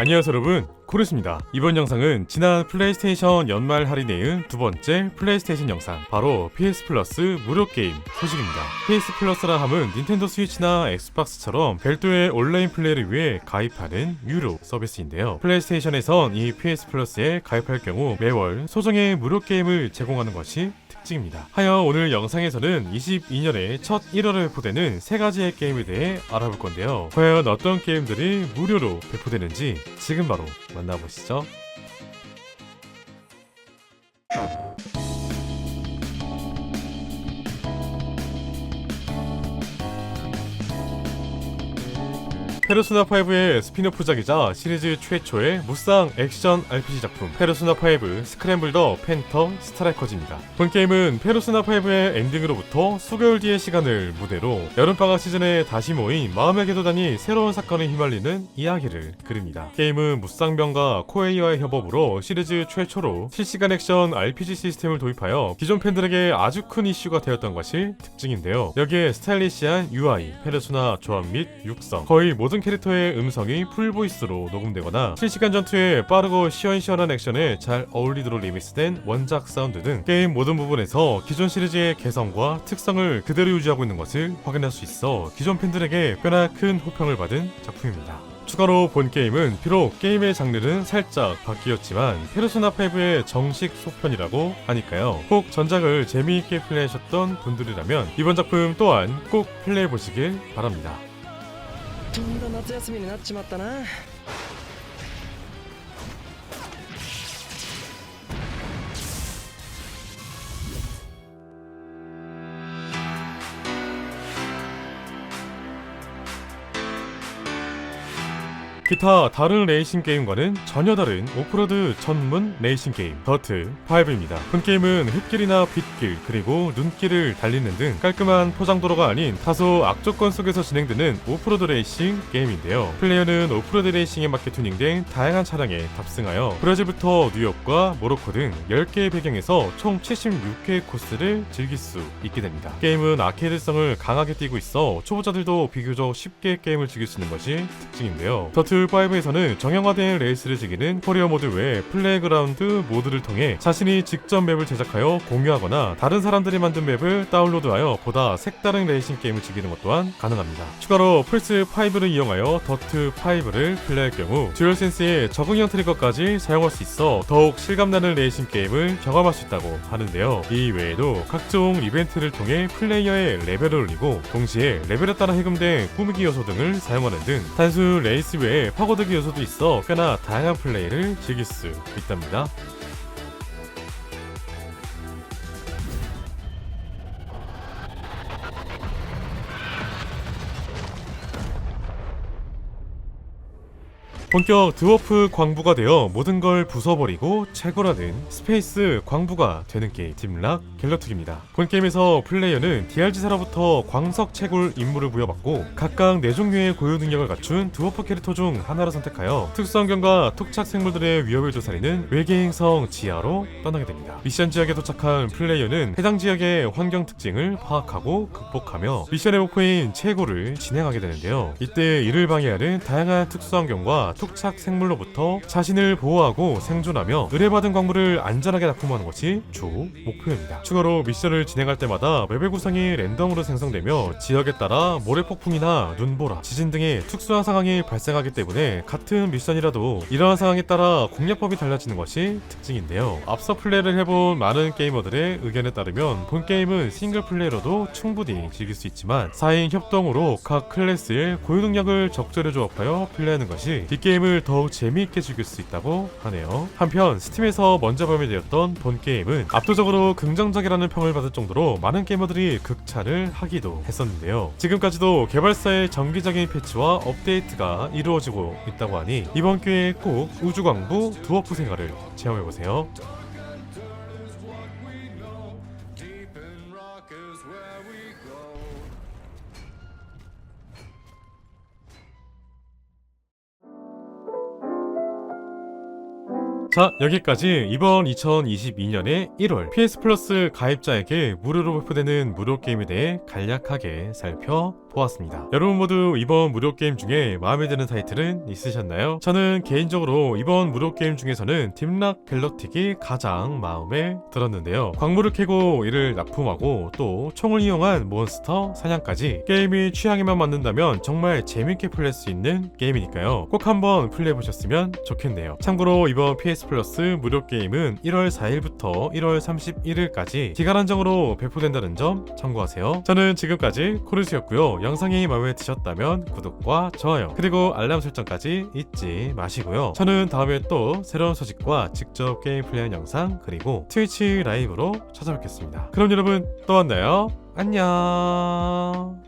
안녕하세요 여러분. 코르스입니다. 이번 영상은 지난 플레이스테이션 연말 할인회의 두 번째 플레이스테이션 영상 바로 PS 플러스 무료 게임 소식입니다. PS 플러스라 함은 닌텐도 스위치나 엑스박스처럼 별도의 온라인 플레이를 위해 가입하는 유료 서비스인데요. 플레이스테이션에선 이 PS 플러스에 가입할 경우 매월 소정의 무료 게임을 제공하는 것이 특징입니다. 하여 오늘 영상에서는 22년에 첫 1월에 배포되는 세 가지의 게임에 대해 알아볼 건데요. 과연 어떤 게임들이 무료로 배포되는지 지금 바로 만나보시죠. 페르소나 5의 스피노프작이자 시리즈 최초의 무쌍 액션 RPG 작품 페르소나 5 스크램블 더 팬텀 스트라이커즈입니다. 본 게임은 페르소나 5의 엔딩으로부터 수개월 뒤의 시간을 무대로 여름방학 시즌에 다시 모인 마음의 궤도단이 새로운 사건에 휘말리는 이야기를 그립니다. 게임은 무쌍병과 코에이와의 협업으로 시리즈 최초로 실시간 액션 RPG 시스템을 도입하여 기존 팬들에게 아주 큰 이슈가 되었던 것이 특징인데요. 여기에 스타일리시한 UI, 페르소나 조합 및 육성, 거의 모든 캐릭터의 음성이 풀보이스로 녹음되거나 실시간 전투에 빠르고 시원시원한 액션에 잘 어울리도록 리믹스된 원작 사운드 등 게임 모든 부분에서 기존 시리즈의 개성과 특성을 그대로 유지하고 있는 것을 확인할 수 있어 기존 팬들에게 꽤나 큰 호평을 받은 작품입니다. 추가로 본 게임은 비록 게임의 장르는 살짝 바뀌었지만 페르소나5의 정식 소편이라고 하니까요. 혹 전작을 재미있게 플레이하셨던 분들이라면 이번 작품 또한 꼭 플레이해보시길 바랍니다. とんだ夏休みになっちまったな。 기타 다른 레이싱 게임과는 전혀 다른 오프로드 전문 레이싱 게임 더트 5입니다. 본 게임은 흙길이나 빗길 그리고 눈길을 달리는 등 깔끔한 포장도로가 아닌 다소 악조건 속에서 진행되는 오프로드 레이싱 게임인데요. 플레이어는 오프로드 레이싱에 맞게 튜닝된 다양한 차량에 탑승하여 브라질부터 뉴욕과 모로코 등 10개의 배경에서 총 76개의 코스를 즐길 수 있게 됩니다. 게임은 아케이드성을 강하게 띄고 있어 초보자들도 비교적 쉽게 게임을 즐길 수 있는 것이 특징인데요. 더트 5에서는 정형화된 레이스를 즐기는 코리어 모드 외에 플레이그라운드 모드를 통해 자신이 직접 맵을 제작하여 공유하거나 다른 사람들이 만든 맵을 다운로드하여 보다 색다른 레이싱 게임을 즐기는 것 또한 가능합니다. 추가로 플스5를 이용하여 더트 5를 플레이할 경우 듀얼센스의 적응형 트리거까지 사용할 수 있어 더욱 실감나는 레이싱 게임을 경험할 수 있다고 하는데요. 이 외에도 각종 이벤트를 통해 플레이어의 레벨을 올리고 동시에 레벨에 따라 해금된 꾸미기 요소 등을 사용하는 등 단순 레이스 외에 파고들기 요소도 있어 꽤나 다양한 플레이를 즐길 수 있답니다. 본격 드워프 광부가 되어 모든 걸 부숴버리고 채굴하는 스페이스 광부가 되는 게임 팀락 갤러투기입니다. 본 게임에서 플레이어는 DRG사로부터 광석 채굴 임무를 부여받고 각각 4종류의 고유 능력을 갖춘 드워프 캐릭터 중 하나를 선택하여 특수환경과 토착 생물들의 위협을 조사리는 외계 행성 지하로 떠나게 됩니다. 미션 지역에 도착한 플레이어는 해당 지역의 환경 특징을 파악하고 극복하며 미션의 목표인 채굴을 진행하게 되는데요. 이때 이를 방해하는 다양한 특수환경과 토착 생물로부터 자신을 보호하고 생존하며 의뢰받은 광물을 안전하게 납품하는 것이 주 목표입니다. 추가로 미션을 진행할 때마다 맵의 구성이 랜덤으로 생성되며 지역에 따라 모래폭풍이나 눈보라, 지진 등의 특수한 상황이 발생하기 때문에 같은 미션이라도 이러한 상황에 따라 공략법이 달라지는 것이 특징인데요. 앞서 플레이를 해본 많은 게이머들의 의견에 따르면 본 게임은 싱글 플레이로도 충분히 즐길 수 있지만 4인 협동으로 각 클래스의 고유 능력을 적절히 조합하여 플레이하는 것이 이 게임을 더욱 재미있게 즐길 수 있다고 하네요. 한편 스팀에서 먼저 발매되었던 본 게임은 압도적으로 긍정적이라는 평을 받을 정도로 많은 게이머들이 극찬을 하기도 했었는데요. 지금까지도 개발사의 정기적인 패치와 업데이트가 이루어지고 있다고 하니 이번 기회에 꼭 우주광부 두어프 생활을 체험해보세요. 자 여기까지 이번 2022년의 1월 PS 플러스 가입자에게 무료로 배포되는 무료 게임에 대해 간략하게 살펴보았습니다. 여러분 모두 이번 무료 게임 중에 마음에 드는 타이틀은 있으셨나요? 저는 개인적으로 이번 무료 게임 중에서는 딥락 갤럭틱이 가장 마음에 들었는데요. 광물을 캐고 이를 납품하고 또 총을 이용한 몬스터 사냥까지 게임이 취향에만 맞는다면 정말 재밌게 플레이할 수 있는 게임이니까요. 꼭 한번 플레이해보셨으면 좋겠네요. 참고로 이번 PS 플러스 무료 게임은 1월 4일부터 1월 31일까지 기간 한정으로 배포된다는 점 참고하세요. 저는 지금까지 코르스였고요. 영상이 마음에 드셨다면 구독과 좋아요 그리고 알람 설정까지 잊지 마시고요. 저는 다음에 또 새로운 소식과 직접 게임 플레이한 영상 그리고 트위치 라이브로 찾아뵙겠습니다. 그럼 여러분 또 만나요. 안녕.